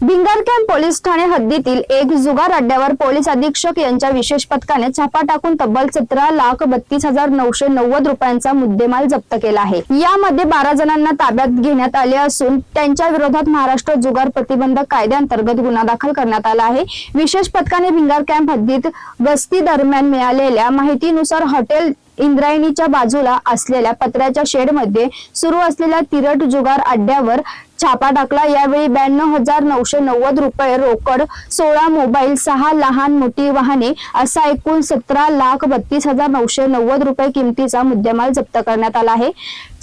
Camp police Thane हद्दीतील एक जुगार अड्ड्यावर पोलीस अधीक्षक यांच्या विशेष पथकाने छापा टाकून तब्बल सतरा लाख बत्तीस हजार नऊशे नव्वद रुपयांचा मुद्देमाल जप्त केला आहे. यामध्ये बारा जणांना ताब्यात घेण्यात आले असून त्यांच्या विरोधात महाराष्ट्र जुगार प्रतिबंधक कायद्याअंतर्गत गुन्हा दाखल करण्यात आला आहे. विशेष पथकाने भिंगार कॅम्प हद्दीत गस्ती दरम्यान मिळालेल्या माहितीनुसार हॉटेल इंद्रायणीच्या बाजूला असलेल्या पत्र्याच्या शेडमध्ये सुरू असलेल्या तिरट जुगार अड्ड्यावर छापा टाकला. यावेळी ब्याण्णव हजार नऊशे नव्वद रुपये रोकड सोळा मोबाईल सहा लहान मोठी वाहने असा एकूण सतरा लाख बत्तीस हजार नऊशे नव्वद रुपये किमतीचा मुद्देमाल जप्त करण्यात आला आहे.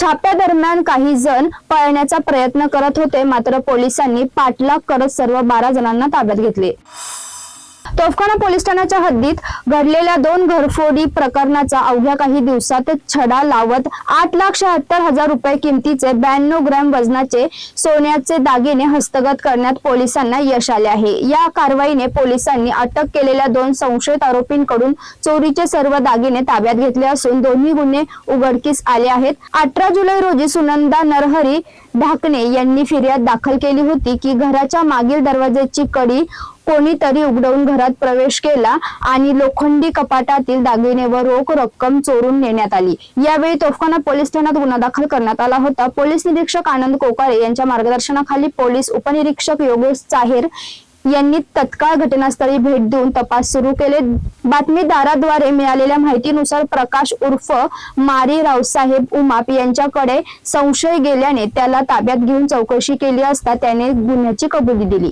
छाप्या दरम्यान काही जण पळण्याचा प्रयत्न करत होते मात्र पोलिसांनी पाठलाग करत सर्व बारा जणांना ताब्यात घेतले. तोफखाना पोलीस ठाण्याच्या हद्दीत घडलेल्या दोन घरफोडी प्रकरणाचा अवघ्या काही दिवसात छडा लावत आठ लाख शहात्तर हजार रुपये किमतीचे ब्याण्णव ग्रॅम वजनाचे सोन्याचे दागिने हस्तगत करण्यात पोलिसांना यश आले आहे. या कारवाईने पोलिसांनी अटक केलेल्या दोन संशयित आरोपींकडून चोरीचे सर्व दागिने ताब्यात घेतले असून दोन्ही गुन्हे उघडकीस आले आहेत. अठरा जुलै रोजी सुनंदा नरहरी ढाकणे यांनी फिर्याद दाखल केली होती की घराच्या मागील दरवाज्याची कडी कोणीतरी उघडवून घरात प्रवेश केला आणि लोखंडी कपाटातील दागिने व रोख रक्कम चोरून नेण्यात आली. यावेळी तोफखाना पोलीस ठाण्यात गुन्हा दाखल करण्यात आला होता. पोलीस निरीक्षक आनंद कोकारे यांच्या मार्गदर्शनाखाली पोलीस उपनिरीक्षक योगेश चाहेर यांनी तत्काळ घटनास्थळी भेट देऊन तपास सुरू केले. बातमीदाराद्वारे मिळालेल्या माहितीनुसार प्रकाश उर्फ मारी रावसाहेब उमाप यांच्याकडे संशय गेल्याने त्याला ताब्यात घेऊन चौकशी केली असता त्याने गुन्ह्याची कबुली दिली.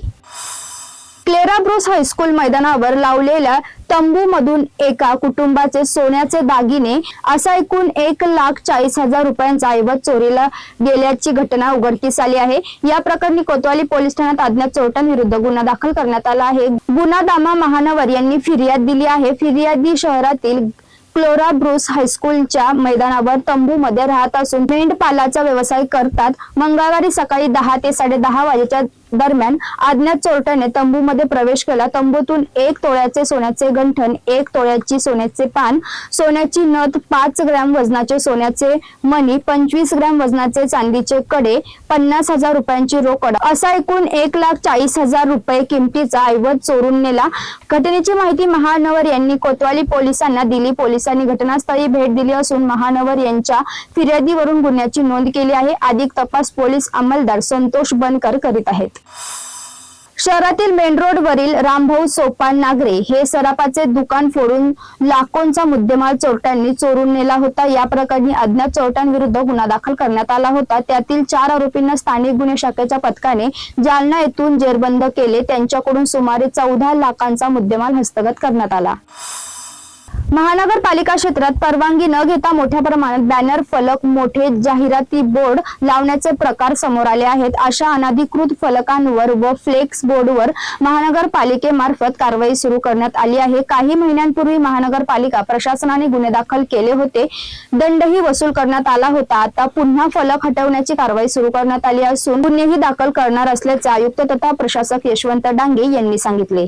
क्लेराब्रोस हायस्कूल मैदानावर लावलेल्या तंबू मधून एका कुटुंबाचे सोन्याचे दागिने असा एकूण एक लाख चाळीस हजार रुपयांचा ऐवज चोरीला गेल्याची घटना उघडकीस आली आहे. या प्रकरणी कोतवाली पोलीस ठाण्यात अज्ञात चोरट्यांविरुद्ध गुन्हा दाखल करण्यात आला आहे. गुन्हा दामा महानवर यांनी फिर्याद दिली आहे. फिर्यादी शहरातील क्लोरा ब्रुस हायस्कूलच्या मैदानावर तंबू मध्ये राहत असून मेंढपालाचा व्यवसाय करतात. मंगळवारी सकाळी दहा ते साडेदहा वाजेच्या दरम्यान अज्ञात चोरट्याने तंबूमध्ये प्रवेश केला. तंबूतून एक तोळ्याचे सोन्याचे गंठण एक तोळ्याची सोन्याचे पान सोन्याची नथ पाच ग्रॅम वजनाचे सोन्याचे मणी पंचवीस ग्रॅम वजनाचे चांदीचे कडे पन्नास हजार रुपयांची रोकड. असा एकूण एक लाख चाळीस हजार रुपये किमतीचा ऐवज चोरून नेला. घटनेची माहिती महानवर यांनी कोतवाली पोलिसांना दिली. पोलिसांनी घटनास्थळी भेट दिली असून महानवर यांच्या फिर्यादीवरून गुन्ह्याची नोंद केली आहे. अधिक तपास पोलीस अंमलदार संतोष बनकर करीत आहेत. शहरातील मेन रोड वरील रामभाऊ सोपान नागरे हे सरापाचे दुकान फोडून लाखोंचा मुद्देमाल चोरट्यांनी चोरून नेला होता. या प्रकरणी अज्ञात चोरट्यांविरुद्ध गुन्हा दाखल करण्यात आला होता. त्यातील चार आरोपींना स्थानिक गुन्हे शाखेच्या पथकाने जालना येथून जेरबंद केले. त्यांच्याकडून सुमारे चौदा लाखांचा मुद्देमाल हस्तगत करण्यात आला. महानगरपालिका क्षेत्रात परवानगी न घेता मोठ्या प्रमाणात बॅनर फलक मोठे जाहिराती बोर्ड लावण्याचे प्रकार समोर आले आहेत. अशा अनाधिकृत फलकांवर व फ्लेक्स बोर्डवर महानगरपालिकेमार्फत कारवाई सुरू करण्यात आली आहे. काही महिन्यांपूर्वी महानगरपालिका प्रशासनाने गुन्हे दाखल केले होते. दंडही वसूल करण्यात आला होता. आता पुन्हा फलक हटवण्याची कारवाई सुरू करण्यात आली असून गुन्हेही दाखल करणार असल्याचे आयुक्त तथा प्रशासक यशवंत डांगे यांनी सांगितले.